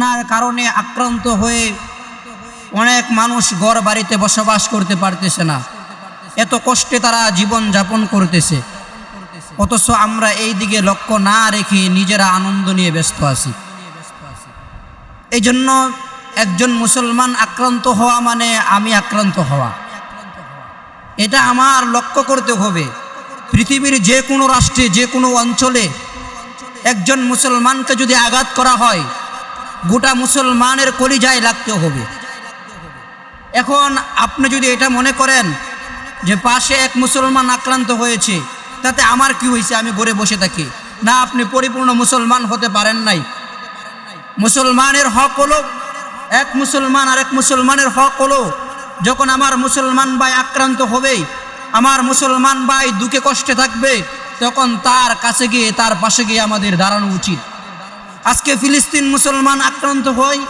বন্যার কারণে আক্রান্ত হয়ে অনেক মানুষ ঘর বাড়িতে বসবাস করতে পারতেছে না। এত কষ্টে তারা জীবন যাপন করতেছে। অথচ আমরা এই দিকে লক্ষ্য না রেখে নিজেরা আনন্দ নিয়ে ব্যস্ত আছি। এই জন্য একজন মুসলমান আক্রান্ত হওয়া মানে আমি আক্রান্ত হওয়া। এটা আমার লক্ষ্য করতে হবে। পৃথিবীর যে কোনো রাষ্ট্রে, যে কোনো অঞ্চলে একজন মুসলমানকে যদি আঘাত করা হয় গোটা মুসলমানের কলিজায় লাগতে হবে। এখন আপনি যদি এটা মনে করেন যে পাশে এক মুসলমান আক্রান্ত হয়েছে, তাতে আমার কি হয়েছে? আমি ঘরে বসে থাকি। না, আপনি পরিপূর্ণ মুসলমান হতে পারেন নাই। মুসলমানের হক হলো, এক মুসলমান আর এক মুসলমানের হক হলো, যখন আমার মুসলমান ভাই আক্রান্ত হবে, আমার মুসলমান ভাই দুঃখে কষ্টে থাকবে, তখন তার কাছে গিয়ে, তার পাশে গিয়ে আমাদের দাঁড়ানো উচিত। আজকে ফিলিস্তিন মুসলমান আক্রান্ত হয়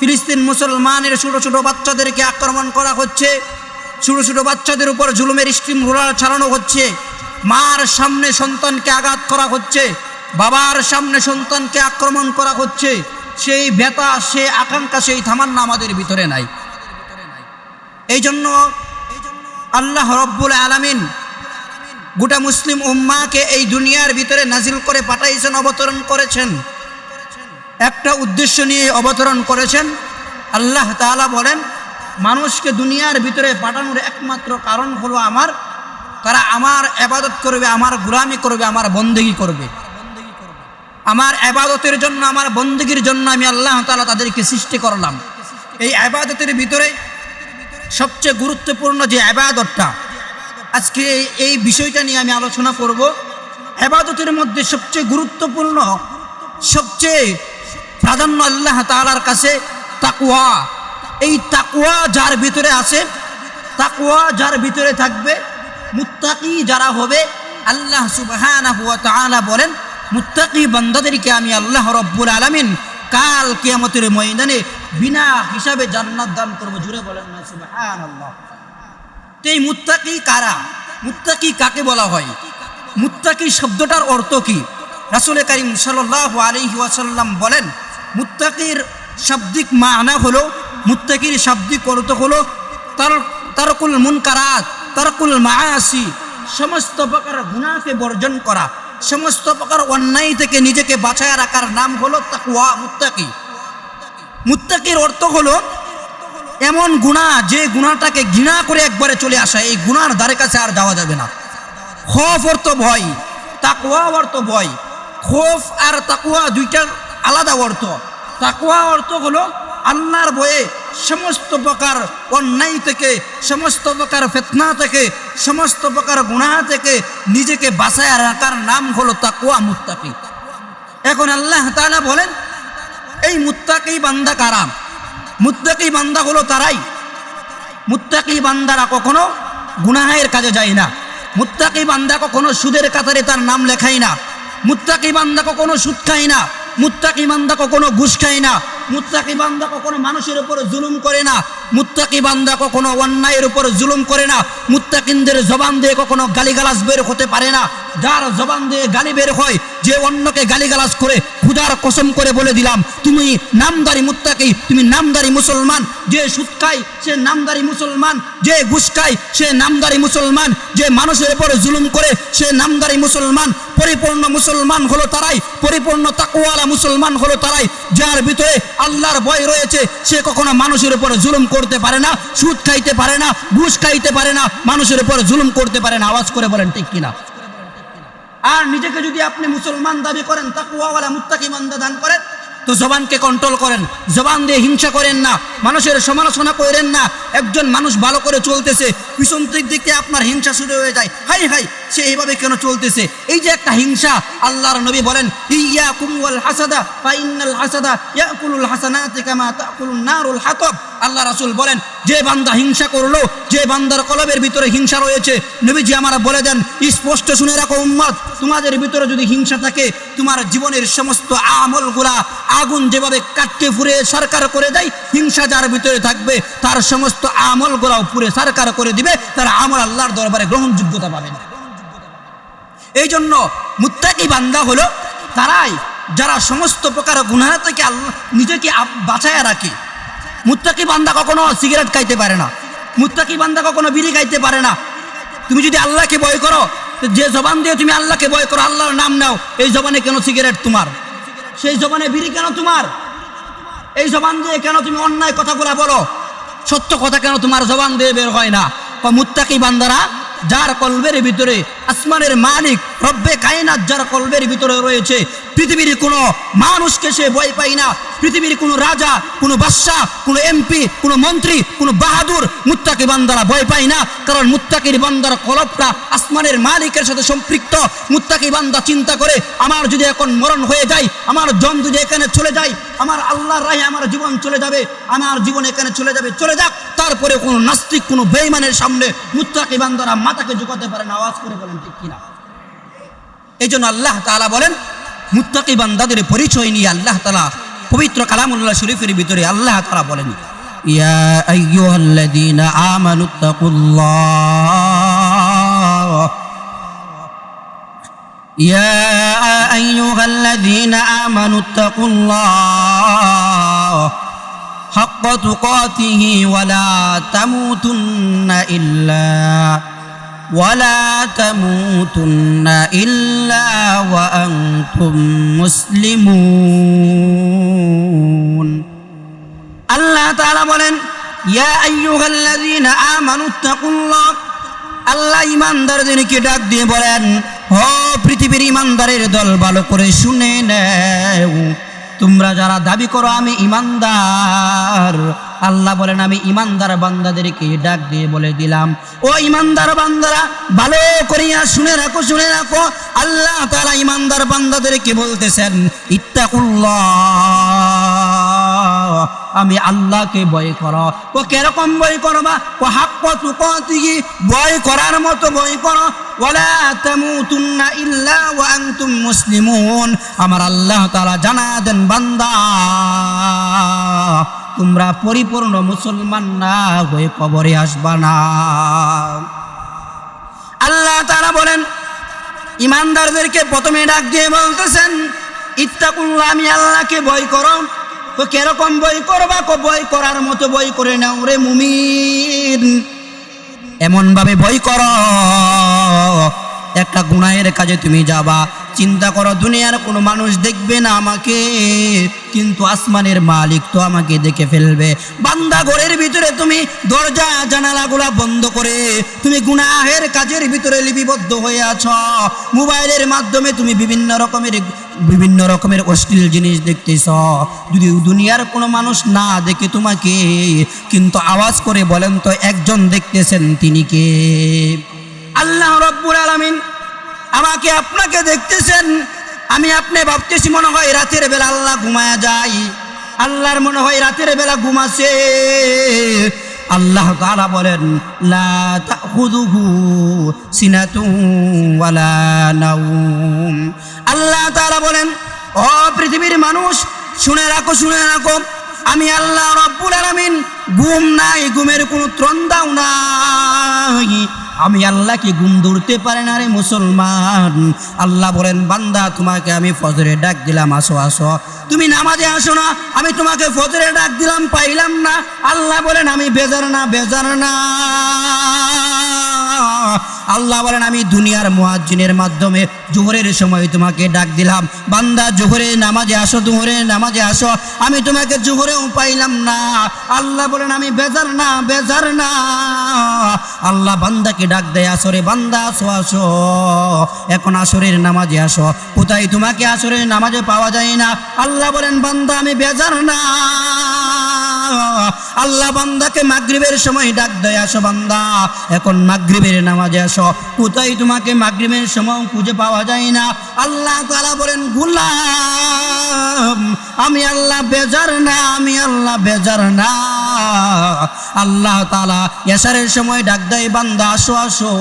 ফিলিস্তিন মুসলমানের ছোটো ছোটো বাচ্চাদেরকে আক্রমণ করা হচ্ছে। ছোটো ছোটো বাচ্চাদের উপর জুলুমের স্টিম রোলার চালানো হচ্ছে। মার সামনে সন্তানকে আঘাত করা হচ্ছে। বাবার সামনে সন্তানকে আক্রমণ করা হচ্ছে। সেই ব্যথা, সে আকাঙ্ক্ষা, সেই থামান্না আমাদের ভিতরে নাই। এই জন্য আল্লাহ রব্বুল আলামিন গোটা মুসলিম উম্মাকে এই দুনিয়ার ভিতরে নাজিল করে পাঠাইছেন, অবতরণ করেছেন। একটা উদ্দেশ্য নিয়ে অবতরণ করেছেন। আল্লাহ তাআলা বলেন, মানুষকে দুনিয়ার ভিতরে পাঠানোর একমাত্র কারণ হলো আমার। তারা আমার আবাদত করবে, আমার গুলামি করবে, আমার বন্দেগি করবে। আমার আবাদতের জন্য, আমার বন্দগির জন্য আমি আল্লাহ তাআলা তাদেরকে সৃষ্টি করলাম। এই আবাদতের ভিতরে সবচেয়ে গুরুত্বপূর্ণ যে আবাদতটা আজকে এই বিষয়টা নিয়ে আমি আলোচনা করব। আবাদতের মধ্যে সবচেয়ে গুরুত্বপূর্ণ, সবচেয়ে প্রাধান্য আল্লাহ তাআলার কাছে তাকুয়া এই তাকুয়া যার ভিতরে আছে তাকুয়া যার ভিতরে থাকবে, মুত্তাকি যারা হবে, আল্লাহ তাআলা বলেন, মুত্তাকি বান্দাদেরকে আমি আল্লাহ রব্বুল আলামিন কাল কিয়ামতের ময়দানে বিনা হিসাবে জান্নাত দান করব, জুড়ে বলেন না, সুবহানাল্লাহ। তো এই মুত্তাকি কারা? মুত্তাকি কাকে বলা হয়? মুত্তাকি শব্দটার অর্থ কি? রাসূল করিম সাল্লাল্লাহু আলাইহি ওয়াসাল্লাম বলেন মুত্তাকির শাব্দিক মানা হলো, মুত্তাকির শাব্দিক অর্থ হলো তার, তারকুল মুনকারাত, তারকুল মাআসি, সমস্ত প্রকার গুনাহকে বর্জন করা, সমস্ত প্রকার অন্যায় থেকে নিজেকে বাঁচায় রাখার নাম হলো তাকওয়া, মুত্তাকি। মুত্তাকির অর্থ হলো এমন গুণা যে গুণাটাকে ঘৃণা করে একবারে চলে আসা, এই গুণার দ্বারে কাছে আর যাওয়া যাবে না। খফ অর্থ ভয় তাকুয়া অর্থ ভয়। খোফ আর তাকুয়া দুইটার আলাদা অর্থ। তাকুয়া অর্থ হলো আল্লাহর বয়ে সমস্ত প্রকার অন্যায় থেকে, সমস্ত প্রকার ফেতনা থেকে, সমস্ত প্রকার গুণা থেকে নিজেকে বাঁচায় রাখার নাম হলো তাকুয়া মুত্তাকি। এখন আল্লাহ তাআলা বলেন, এই মুত্তাকি বান্দা কারাম মুত্তাকি বান্দা হলো তারাই। মুত্তাকি বান্দারা কখনো গুনাহের কাজে যায় না। মুত্তাকি বান্দা কখনো সুদের কাতারে তার নাম লেখায় না। মুত্তাকি বান্দা কখনো সুদ খায় না। মুত্তাকি বান্দা কখনো ঘুষ খায় না। মুত্তাকি বান্দা কখনো মানুষের উপর জুলুম করে না। মুত্তাকি বান্দা কখনো অন্যায়ের উপর জুলুম করে না। মুত্তাকিনদের জবান দিয়ে কখনো গালিগালাজ বের হতে পারে না। যার জবান দিয়ে গালি বের হয় যে অন্যকে গালিগালাজ করে খুদার কসম করে বলে দিলাম, তুমি নামদারি মুত্তাকি, তুমি নামদারি মুসলমান, যে সুদ খায় সে নামদারি মুসলমান, যে ঘুষ খায় সে নামদারি মুসলমান, যে মানুষের উপর জুলুম করে সে নামদারি মুসলমান, পরিপূর্ণ মুসলমান হলো তারাই, পরিপূর্ণ তাকুয়ালা মুসলমান হলো তারাই, যার ভিতরে আল্লাহর ভয় রয়েছে, সে কখনো মানুষের উপর জুলুম করতে পারে না, সুদ খাইতে পারে না, ঘুষ খাইতে পারে না, মানুষের উপর জুলুম করতে পারে না, আওয়াজ করে বলেন ঠিক কিনা। আর নিজেকে যদি আপনি মুসলমান দাবি করেন তাকুয়াওয়ালা মুত্তাকি মান্দা দান করেন, তো জবানকে কন্ট্রোল করেন। জবান দিয়ে হিংসা করেন না, মানুষের সমালোচনা করেন না, একজন মানুষ ভালো করে চলতেছে, পিছন দিক দিকে আপনার হিংসা শুরু হয়ে যায়। হাই হাই সে এইভাবে কেন চলতেছে? এই যে একটা হিংসা, আল্লাহর নবী বলেন আল্লাহ রাসূল বলেন, যে বান্দা হিংসা করল, যে বান্দার কলবের ভিতরে হিংসা রয়েছে, নবীজি আমার বলে দেন, স্পষ্ট শুনে রাখো উম্মত, তোমাদের ভিতরে যদি হিংসা থাকে, তোমার জীবনের সমস্ত আমলগুলা আগুন যেভাবে কাটতে ফুরে সরকার করে দেয়, হিংসা যার ভিতরে থাকবে, তার সমস্ত আমলগুলাও পুরে সরকার করে দিবে, তার আমল আল্লাহর দরবারে গ্রহণযোগ্যতা পাবে না। এই জন্য মুত্তাকি বান্দা হলো তারাই যারা সমস্ত প্রকার গুনাহ থেকে আল্লাহ নিজেকে বাঁচায় রাখে। মুত্তাকি বান্দা কখনো সিগারেট খাইতে পারে না। মুত্তাকি বান্দা কখনো বিড়ি খাইতে পারে না। তুমি যদি আল্লাহকে ভয় করো যে জবান দিয়ে তুমি আল্লাহকে ভয় করো, আল্লাহর নাম নাও, এই জবানে কেন সিগারেট তোমার? সেই জবানে বিড়ি কেন তোমার? এই জবান দিয়ে কেন তুমি অন্যায় কথাগুলা বলো? সত্য কথা কেন তোমার জবান দিয়ে বের হয় না? বা মুত্তাকি বান্দারা যার কলবের ভিতরে আসমানের মালিক, রব্বে কায়নাত যার কলবের ভিতরে রয়েছে, পৃথিবীর কোনো মানুষকে সে ভয় পায় না। পৃথিবীর কোনো রাজা, কোনো বাদশাহ, কোনো এমপি, কোনো মন্ত্রী, কোনো বাহাদুর মুত্তাকি বান্দারা ভয় পায় না, কারণ মুত্তাকির বান্দার কলবটা আসমানের মালিকের সাথে সম্পৃক্ত। মুত্তাকি বান্দা চিন্তা করে, আমার যদি এখন মরণ হয়ে যায়, আমার জন যদি এখানে চলে যায়, আমার আল্লাহর রাহে আমার জীবন চলে যাবে, আমার জীবন এখানে চলে যাবে, চলে যাক। যাওয়ার পরে কোন নাস্তিক, কোন বেইমানের সামনে মুত্তাকি বান্দরা মাথাকে ঝুঁকাতে পারে না, আওয়াজ করে বলেন, ঠিক কিনা? এই জন্য আল্লাহ তালা বলেন, মুত্তাকি বান্দাদের পরিচয় নিয়ে আল্লাহ তালা পবিত্র কালামুল্লাহ শরীফের ভিতরে আল্লাহ তালা বলেন, ইয়া আইয়ুহাল্লাযীনা আমানুত্তাকুল্লাহ ইয়া আইয়ুহাল্লাযীনা আমানুত্তাকুল্লাহ حق تقاته ولا تموتن إلا ولا تموتن إلا وأنتم مسلمون আল্লাহ তাআলা বলেন ইয়া আইয়ুহাল্লাযীনা আমানুত্তাকুল্লাহ আল্লাহ ইমানদারদেরকে ডাক দিয়ে বলেন হ পৃথিবীর ইমানদারের দল ভালো করে শুনে নেও তোমরা যারা দাবি করো আমি ইমানদার, আল্লাহ বলেন, আমি ইমানদার বান্দাদেরকে ডাক দিয়ে বলে দিলাম। ও ইমানদার বান্দারা, ভালো করিয়া শুনে রাখো শুনে রাখো। আল্লাহ তারা ইমানদার বান্দাদেরকে বলতেছেন, ইত্তাকুল্লাহ। আমি আল্লাহকে ভয় করো। ও কীরকম ভয় করবা ও হাক্ক তুকতিহি ভয় করার মতো ভয় করো। মুসলিমুন। আমার আল্লাহ তাআলা জানা দেন, বান্দা। তোমরা পরিপূর্ণ মুসলমান না হয়ে কবরে আসবা না। আল্লাহ তারা বলেন, ইমানদারদেরকে প্রথমে ডাক দিয়ে বলতেছেন, ইত্তাকুল্লাহ, আমি আল্লাহকে ভয় করো। তো কেরকম বই করবা কো বই করার মতো বই করে নাও রে মুমিন। এমন ভাবে ভয় কর। একটা গুনাহের কাজে তুমি যাবা চিন্তা করো, দুনিয়ার কোনো মানুষ দেখবে না আমাকে, কিন্তু আসমানের মালিক তো আমাকে দেখে ফেলবে। বান্দা ঘরের ভিতরে তুমি দরজা, জানালাগুলা বন্ধ করে তুমি গুনাহের কাজের ভিতরে লিপিবদ্ধ হয়ে আছো। মোবাইলের মাধ্যমে তুমি বিভিন্ন রকমের বিভিন্ন রকমের অশ্লীল জিনিস দেখতেছ। যদি দুনিয়ার কোনো মানুষ না দেখে তোমাকে, কিন্তু আওয়াজ করে বলেন তো, একজন দেখতেছেন তিনি কে? আল্লাহ রব্বুল আলামিন আমাকে আপনাকে দেখতেছেন। আমি আপনি ভাবতেছি মনে হয় রাতের বেলা আল্লাহ ঘুমায়া যাই আল্লাহর মনে হয় রাতের বেলা ঘুমাছে আল্লাহ তাআলা বলেন আল্লাহ তাআলা বলেন, ও পৃথিবীর মানুষ, শুনে রাখো শুনে রাখো। আমি আল্লাহ রব্বুল আলামিন, ঘুম নাই, ঘুমের কোনো ত্রন্দাও নাই। আমি আল্লাহকে ঘুম ধরতে পারে না রে মুসলমান। আল্লাহ বলেন, বান্দা, তোমাকে আমি ফজরে ডাক দিলাম, আসো আসো। তুমি নামাজে আসো না, আমি তোমাকে ফজরে ডাক দিলাম, পাইলাম না। আল্লাহ বলেন, আমি বেজার না বেজার না। আল্লাহ বলেন, আমি দুনিয়ার মুয়াজ্জিনের মাধ্যমে জোহরের সময় তোমাকে ডাক দিলাম। বান্দা, জোহরে নামাজে আসো, জোহরে নামাজে আসো। আমি তোমাকে জোহরেও পাইলাম না। আল্লাহ বলেন, আমি বেজার না বেজার না। আল্লাহ বান্দাকে ডাক দেয়, আসরে বান্দা, আসো আসো। এখন আসরের নামাজে আসো। কোথায় তোমাকে আসরের নামাজে পাওয়া যায় না? আল্লাহ বলেন, বান্দা, আমি বেজার না। আল্লাহ বান্দাকে মাগরিবের সময় ডাক দেয়, আসো বান্দা, এখন মাগরিবের নামাজে আসো। কোথায় তোমাকে মাগরিবের সময় খুঁজে পাওয়া যায় না? আল্লাহ তাআলা বলেন, গুলাম, আমি আল্লাহ বেজার না, আমি আল্লাহ বেজার না। আল্লাহ তালা এসারের সময় ডাক দেয়, বান্দা, আসো আসো,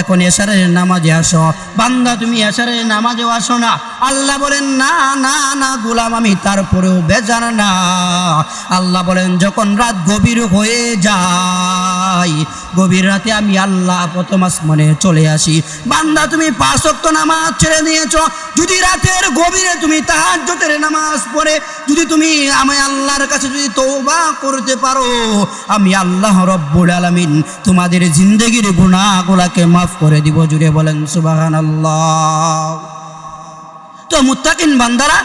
এখন এসারের নামাজে আসো। বান্দা, তুমি এসারের নামাজেও আসো না? আল্লাহ বলেন, না না না, গুলাম, আমি তারপরেও বেজার না। আল্লাহ বলেন যখন রাত গভীর হয়ে যায়, গভীর রাতে আমি আল্লাহ প্রথম আসমানে চলে আসি। বান্দা, তুমি পাঁচ ওয়াক্ত নামাজ ছেড়ে দিয়েছ। যদি রাতের গভীরে তুমি তাহাজ্জুদের নামাজ পড়ে, যদি তুমি আমি আল্লাহর কাছে যদি তওবা করতে পারো, আমি আল্লাহ রব্বুল আলামিন তোমাদের জিন্দগির গুনাহগুলোকে মাফ করে দিব। জুড়ে বলেন সুবাহান আল্লাহ তো মুত্তাকিন বান্দারা,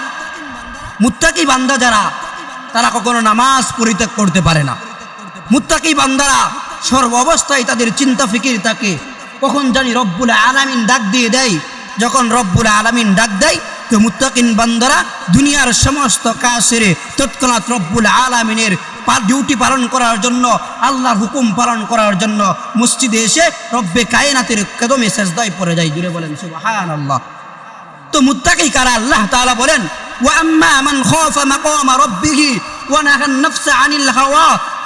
মুত্তাকি বান্দা যারা তারা কখনো নামাজ পরিত্যাগ করতে পারে না। মুত্তাকি বান্দারা সর্ব অবস্থায় তাদের চিন্তা ফিকির থাকে কখন জানি রব্বুল আলামিন ডাক দিয়ে দেয়। যখন রব্বুল আলামিন ডাক দেয়, তো মুত্তাকিন বান্দারা দুনিয়ার সমস্ত কাজ সেরে তৎক্ষণাৎ রব্বুল আলামিনের ডিউটি পালন করার জন্য, আল্লাহর হুকুম পালন করার জন্য মসজিদে এসে রব্বে কায়নাতের কদমে শেষদায় পড়ে যায়। জুড়ে বলেন সুবহান আল্লাহ তো মুত্তাকি কারা? আল্লাহ তাআলা বলেন ওয়া আম্মা মান খাফা মাকামা রাব্বিহি ওয়া নাহা আন-নাফসা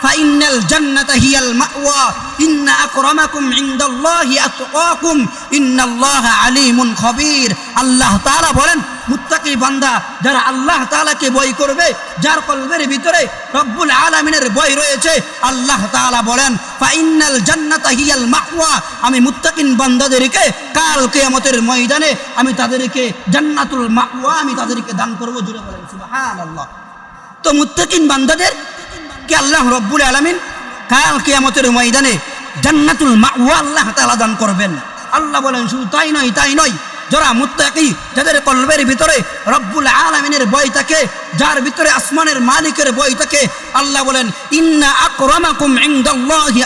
ফাইন্নাল জান্নাতা হিয়াল মাওয়া। ইন্না আকরামাকুম ইনদাল্লাহি আতকাকুম। ইন্নাল্লাহা আলিমুন খবীর। আল্লাহ তাআলা বলেন, মুত্তাকি বান্দা, যারা আল্লাহ তাআলাকে ভয় করবে, যার কলবের ভিতরে রব্বুল আলামিনের ভয় রয়েছে, আল্লাহ তাআলা বলেন ফাইন্নাল জান্নাতা হিয়াল মাওয়া। আমি মুত্তাকিন বান্দাদেরকে কাল কিয়ামতের ময়দানে আমি তাদেরকে জান্নাতুল মাওয়া, আমি তাদেরকে দান করব, জুড়ে বলেন, সুবহানাল্লাহ। তো মুত্তাকিন বান্দাদের কে আল্লাহ রব্বুল আলামিন? কাল কিয়ামতের ময়দানে জান্নাতুল মাওয়া আল্লাহ তাআলা দান করবেন। আল্লাহ বলেন, শুধু তাই নয় তাই নয়, যারা মুত্তাকি, যাদের কলবের ভিতরে রব্বুল আলামিনের বই থাকে যার ভিতরে আসমানের মালিকের বই থাকে আল্লাহ বলেন, ইন্না আকরামাকুম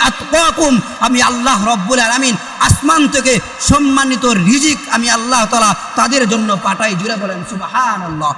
আতকাকুম। আমি আল্লাহ রব্বুল আলামিন আসমান থেকে সম্মানিত রিজিক আমি আল্লাহ তালা তাদের জন্য পাঠাই, জুড়ে বলেন, সুবহানাল্লাহ।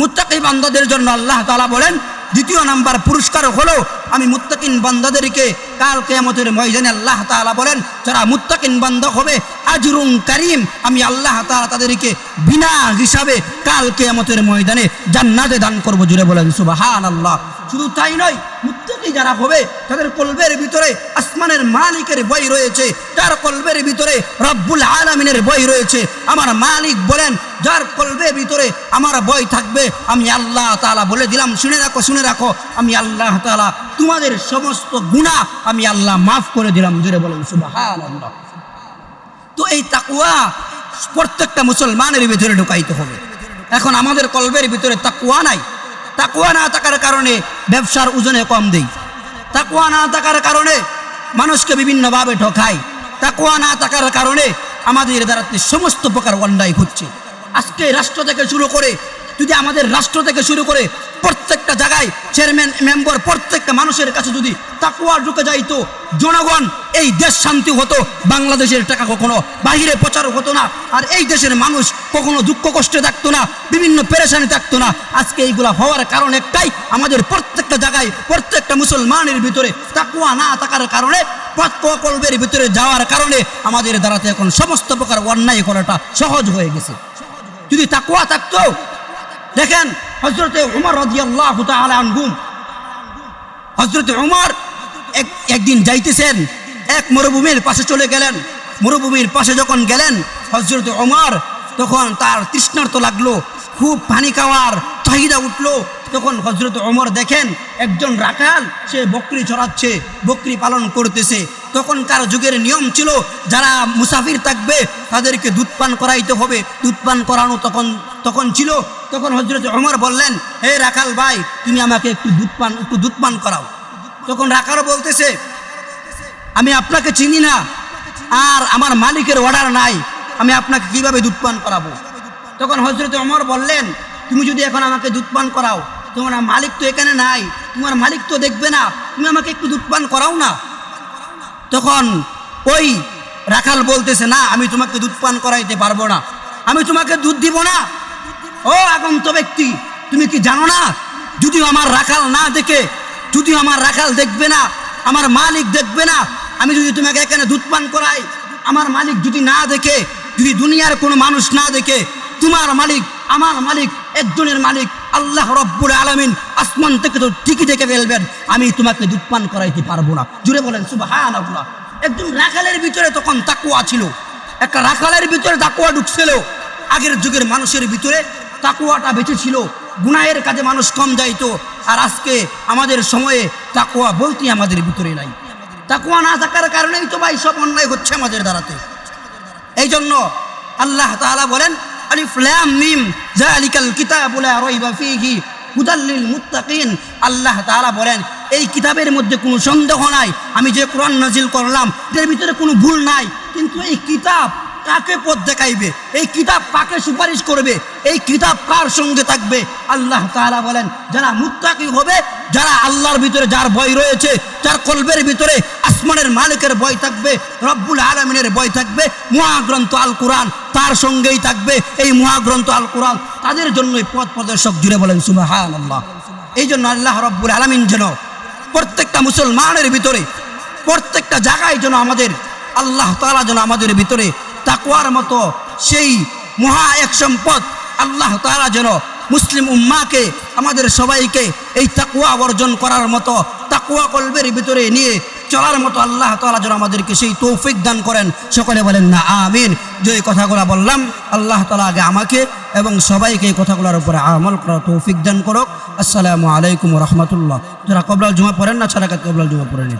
মুত্তাকি বান্দাদের জন্য আল্লাহ তালা বলেন দ্বিতীয় নাম্বার পুরস্কার হলো আমি মুত্তাকিন বান্দাদেরকে কাল কেয়ামতের ময়দানে আল্লাহ তাআলা বলেন, যারা মুত্তাকিন বান্দা হবে, আজরুন কারিম। আমি আল্লাহ তাআলা তাদেরকে বিনা হিসাবে কাল কেয়ামতের ময়দানে জান্নাতে দান করব, জুড়ে বলেন, সুবহানাল্লাহ। শুধু তাই নয়, মুত্তাকি যারা হবে, তাদের কলবের ভিতরে আসমানের মালিকের বই রয়েছে। যার কলবের ভিতরে রব্বুল আলামিনের বই রয়েছে। আমার মালিক বলেন, যার কলবের ভিতরে আমার বই থাকবে, আমি আল্লাহ তাআলা বলে দিলাম। শুনে রাখো শুনে রাখো, আমি আল্লাহ তাআলা তোমাদের সমস্ত গুনাহ আমি আল্লাহ মাফ করে দিলাম জুড়ে বলেন, সুবহানাল্লাহ। তো এই তাকুয়া প্রত্যেকটা মুসলমানের ভিতরে ঢুকাইতে হবে। এখন আমাদের কলবের ভিতরে তাকুয়া নাই। তাকুয়া না থাকার কারণে ব্যবসার ওজনে কম দেই। তাকুয়া না থাকার কারণে মানুষকে বিভিন্নভাবে ঠকায়। তাকুয়া না থাকার কারণে আমাদের দ্বারাতে সমস্ত প্রকার অন্যায় হচ্ছে আজকে রাষ্ট্র থেকে শুরু করে, যদি আমাদের রাষ্ট্র থেকে শুরু করে প্রত্যেকটা জায়গায় চেয়ারম্যান মেম্বার প্রত্যেকটা মানুষের কাছে যদি তাকুয়া ঢুকে যাইতো, জনগণ, এই দেশ শান্তি হতো, বাংলাদেশের টাকা কখনো বাহিরে প্রচার হতো না, আর এই দেশের মানুষ কখনো দুঃখ কষ্টে থাকতো না, বিভিন্ন পেরেশানি থাকতো না। আজকে এইগুলা হওয়ার কারণ একটাই, আমাদের প্রত্যেকটা জায়গায়, প্রত্যেকটা মুসলমানের ভিতরে তাকুয়া না থাকার কারণে কল্পের ভিতরে যাওয়ার কারণে আমাদের দ্বারাতে এখন সমস্ত প্রকার অন্যায় করাটা সহজ হয়ে গেছে। যদি তাকুয়া থাকতো, দেখেন হজরতে উমর রদিয়াল্লাহ আনহুম। হজরতে উমর এক একদিন যাইতেছেন, এক মরুভূমির পাশে চলে গেলেন। মরুভূমির পাশে যখন গেলেন হজরত ওমর তখন তার তৃষ্ণার্ত লাগল, খুব পানি খাওয়ার চাহিদা উঠল। তখন হজরত ওমর দেখেন, একজন রাখাল, সে বকরি চড়াচ্ছে, বকরি পালন করতেছে। তখনকার যুগের নিয়ম ছিল, যারা মুসাফির থাকবে, তাদেরকে দুধ পান করাইতে হবে। দুধ পান করানো তখন তখন ছিল তখন হজরত ওমর বললেন, হে রাখাল ভাই, তুমি আমাকে একটু দুধ পান, একটু দুধ পান করাও। তখন রাখালও বলতেছে, আমি আপনাকে চিনি না, আর আমার মালিকের অর্ডার নাই, আমি আপনাকে কীভাবে দুধ পান করাবো? তখন হজরত অমর বললেন, তুমি যদি এখন আমাকে দুধ পান করাও, তোমার মালিক তো এখানে নাই, তোমার মালিক তো দেখবে না, তুমি আমাকে একটু দুধ পান করাও না? তখন ওই রাখাল বলতেছে, না, আমি তোমাকে দুধ পান করাইতে পারব না, আমি তোমাকে দুধ দিব না ও আগন্ত ব্যক্তি, তুমি কি জানো না? যদি আমার রাখাল না দেখে যদি আমার রাখাল দেখবে না, আমার মালিক দেখবে না, আমি যদি তোমাকে এখানে দুধ পান করাই, আমার মালিক যদি না দেখে, যদি দুনিয়ার কোনো মানুষ না দেখে, তোমার মালিক, আমার মালিক, একজনের মালিক, আল্লাহ রব্বুল আলমিন আসমান থেকে তো ঠিকই ডেকে ফেলবেন, আমি তোমাকে দুধ পান করাইতে পারব না। জুড়ে বলেন আল্লাহ একজন রাখালের ভিতরে তখন তাকুয়া ছিল। একটা রাখালের ভিতরে তাকুয়া ঢুকছিল। আগের যুগের মানুষের ভিতরে তাকুয়াটা বেঁচে ছিল। গুনাহের কাজে মানুষ কম যাইতো। আর আজকে আমাদের সময়ে তাকুয়া বলতে আমাদের ভিতরে নাই। তাকুয়া না থাকার কারণেই তো ভাই সব অন্যায় হচ্ছে আমাদের দ্বারাতে। এই জন্য আল্লাহ তাআলা বলেন, আলিফ লাম মিম জালিকাল কিতাবু লা রাইবা ফীহি হুদাল লিল মুত্তাকিন। আল্লাহ তাআলা বলেন, এই কিতাবের মধ্যে কোনো সন্দেহ নাই। আমি যে কোরআন নাজিল করলাম, এর ভিতরে কোনো ভুল নাই। কিন্তু এই কিতাব কাকে পথ দেখাইবে? এই কিতাব কাকে সুপারিশ করবে? এই কিতাব কার সঙ্গে থাকবে? আল্লাহ তাআলা বলেন, যারা মুত্তাকি হবে, যারা আল্লাহর ভিতরে যার ভয় রয়েছে, যার কলবের ভিতরে আসমানের মালিকের ভয় থাকবে, রব্বুল আলমিনের ভয় থাকবে, মহাগ্রন্থ আল কোরআন তার সঙ্গেই থাকবে। এই মহাগ্রন্থ আল কোরআন তাদের জন্যই পথ প্রদর্শক জুড়ে বলেন সুবাহান আল্লাহ এই জন্য আল্লাহ রব্বুল আলমিন যেন প্রত্যেকটা মুসলমানের ভিতরে, প্রত্যেকটা জায়গায় যেন আমাদের, আল্লাহ তাআলা যেন আমাদের ভিতরে তাকুয়ার মতো সেই মহা এক সম্পদ আল্লাহ তাআলা যেন মুসলিম উম্মাকে, আমাদের সবাইকে এই তাকুয়া অর্জন করার মতো তাকুয়া কলবের ভিতরে নিয়ে চলার মতো আল্লাহ তাআলা যেন আমাদেরকে সেই তৌফিক দান করেন। সকলে বলেন না, আমিন। যে কথাগুলো বললাম, আল্লাহ তাআলা আগে আমাকে এবং সবাইকে এই কথাগুলোর উপরে আমল করার তৌফিক দান করুক। আসসালামু আলাইকুম রহমতুল্লাহ। যারা কবলাল জমা পড়েন না, ছাড়া কবলাল জমা পড়েন।